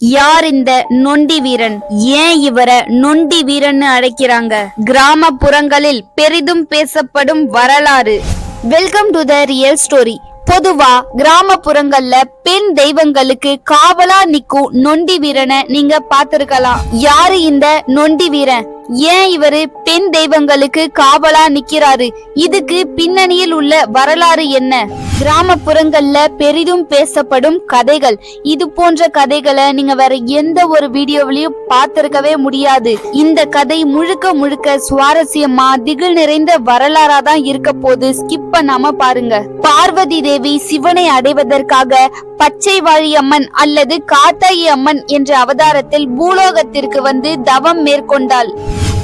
யார் இந்த நொண்டி வீரன்? ஏன் இவரை நொண்டி வீரன்னு அழைக்கிறாங்க? கிராமப்புறங்களில் பெரிதும் பேசப்படும் வரலாறு. Welcome to the real story பொதுவா கிராமப்புறங்கள்ல பெண் தெய்வங்களுக்கு காவலா நிக்கும் நொண்டி வீரனை நீங்க பாத்திருக்கலாம் யாரு இந்த நொண்டி வீரன்? ஏன் இவரு பெண் தெய்வங்களுக்கு காவலா நிக்கிறாரு? இதுக்கு பின்னணியில் உள்ள வரலாறு என்ன? கிராமப்புறங்கள்ல பெரிதும் பேசப்படும் கதைகள். இது போன்ற கதைகளை நீங்க வேற எந்த ஒரு வீடியோவிலையும் பார்த்திருக்கவே முடியாது. இந்த கதை முழுக்க முழுக்க சுவாரஸ்யமா திகில் நிறைந்த வரலாறா தான் இருக்க போது ஸ்கிப் பண்ணாம பாருங்க. பார்வதி தேவி சிவனை அடைவதற்காக பச்சை வாழி அம்மன் அல்லது காத்தாயி அம்மன் என்ற அவதாரத்தில் பூலோகத்திற்கு வந்து தவம் மேற்கொண்டாள்.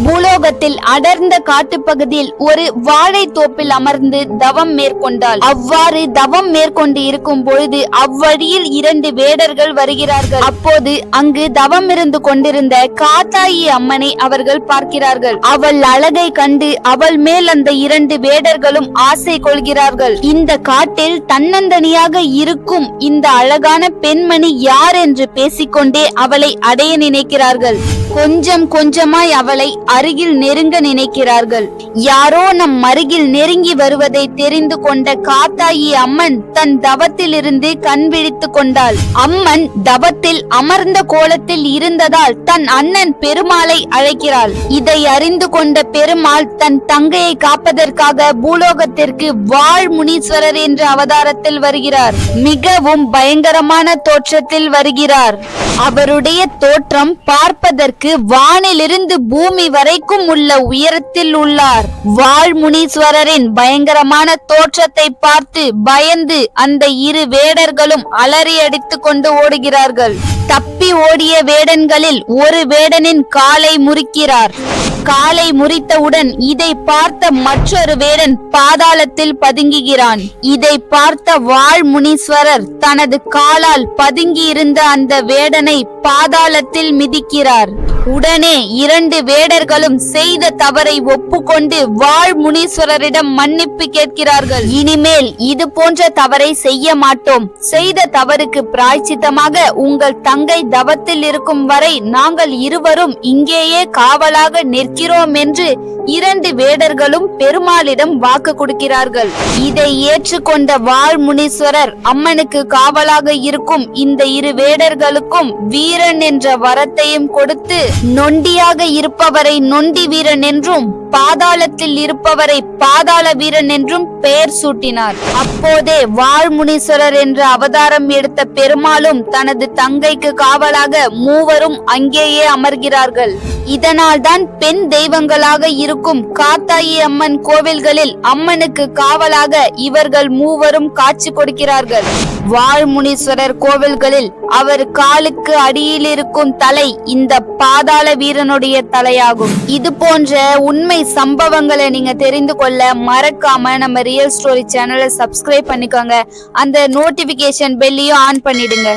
பூலோகத்தில் அடர்ந்த காட்டுப்பகுதியில் ஒரு வாழை தோப்பில் அமர்ந்து தவம் மேற்கொண்டாள். அவ்வாறு தவம் மேற்கொண்டு இருக்கும் பொழுது அவ்வழியில் இரண்டு வேடர்கள் வருகிறார்கள். அப்போது அங்கு தவம் இருந்து கொண்டிருந்த காத்தாயி அம்மனை அவர்கள் பார்க்கிறார்கள். அவள் அழகை கண்டு அவள் மேல் அந்த இரண்டு வேடர்களும் ஆசை கொள்கிறார்கள். இந்த காட்டில் தன்னந்தனியாக இருக்கும் இந்த அழகான பெண்மணி யார் என்று பேசிக்கொண்டே அவளை அடைய நினைக்கிறார்கள். கொஞ்சம் கொஞ்சமாய் அவளை அருகில் நெருங்க நினைக்கிறார்கள். யாரோ நம் அருகில் நெருங்கி வருவதை தெரிந்து கொண்ட காத்தாயி அம்மன் தன் தவத்திலிருந்து கண் விழித்து கொண்டாள். அம்மன் தவத்தில் அமர்ந்த கோலத்தில் இருந்ததால் தன் அண்ணன் பெருமாளை அழைக்கிறாள். இதை அறிந்து கொண்ட பெருமாள் தன் தங்கையை காப்பதற்காக பூலோகத்திற்கு வாழ் முனீஸ்வரர் என்ற அவதாரத்தில் வருகிறார். மிகவும் பயங்கரமான தோற்றத்தில் வருகிறார். அவருடைய தோற்றம் பார்ப்பதற்கு வானிலிருந்து பூமி வரைக்கும் உள்ள உயரத்தில் உள்ளார். வாழ் முனீஸ்வரரின் பயங்கரமான தோற்றத்தை பார்த்து பயந்து அந்த இரு வேடர்களும் அலறி அடித்து கொண்டு ஓடுகிறார்கள். தப்பி ஓடிய வேடன்களில் ஒரு வேடனின் காலை முறிக்கிறார். காலை முறித்தவுடன் இதை பார்த்த மற்றொரு வேடன் பாதாளத்தில் பதுங்குகிறான். இதை பார்த்த வாழ் முனீஸ்வரர் தனது காலால் பதுங்கியிருந்த அந்த வேடனை பாதாளத்தில் மிதிக்கிறார். உடனே இரண்டு வேடர்களும் செய்த தவறை ஒப்புக்கொண்டு வாழ் முனீஸ்வரரிடம் மன்னிப்பு கேட்கிறார்கள். இனிமேல் இது போன்ற தவறை செய்ய மாட்டோம். செய்த தவறுக்கு பிராய்ச்சித்தமாக உங்கள் தங்கை தவத்தில் இருக்கும் வரை நாங்கள் இருவரும் இங்கேயே காவலாக நிற்கிறோம் என்று இரண்டு வேடர்களும் பெருமாளிடம் வாக்கு கொடுக்கிறார்கள். இதை ஏற்றுக்கொண்ட வாழ் முனீஸ்வரர் அம்மனுக்கு காவலாக இருக்கும் இந்த இரு வேடர்களுக்கும் வீரன் என்ற வரத்தையும் கொடுத்து நொண்டியாக இருப்பவரை நொண்டி வீரன் என்றும் பாதாளத்தில் இருப்பவரை பாதாள வீரன் என்றும் பெயர் சூட்டினார். அப்போதே வாழ்முனீஸ்வரர் என்ற அவதாரம் எடுத்த பெருமாளும் தனது தங்கைக்கு காவலாக மூவரும் அங்கேயே அமர்கிறார்கள். இதனால்தான் பெண் தெய்வங்களாக இருக்கும் காத்தாயி அம்மன் கோவில்களில் அம்மனுக்கு காவலாக இவர்கள் மூவரும் காட்சி கொடுக்கிறார்கள். வாழ்முனீஸ்வரர் கோவில்களில் அவர் காலுக்கு அடியில் இருக்கும் தலை இந்த பாதாள வீரனுடைய தலையாகும். இது போன்ற உண்மை சம்பவங்களை நீங்க தெரிந்து கொள்ள மறக்காம நம்ம ரியல் ஸ்டோரி சேனலை சப்ஸ்கிரைப் பண்ணிக்கோங்க. அந்த நோட்டிபிகேஷன் பெல்லையும் ஆன் பண்ணிடுங்க.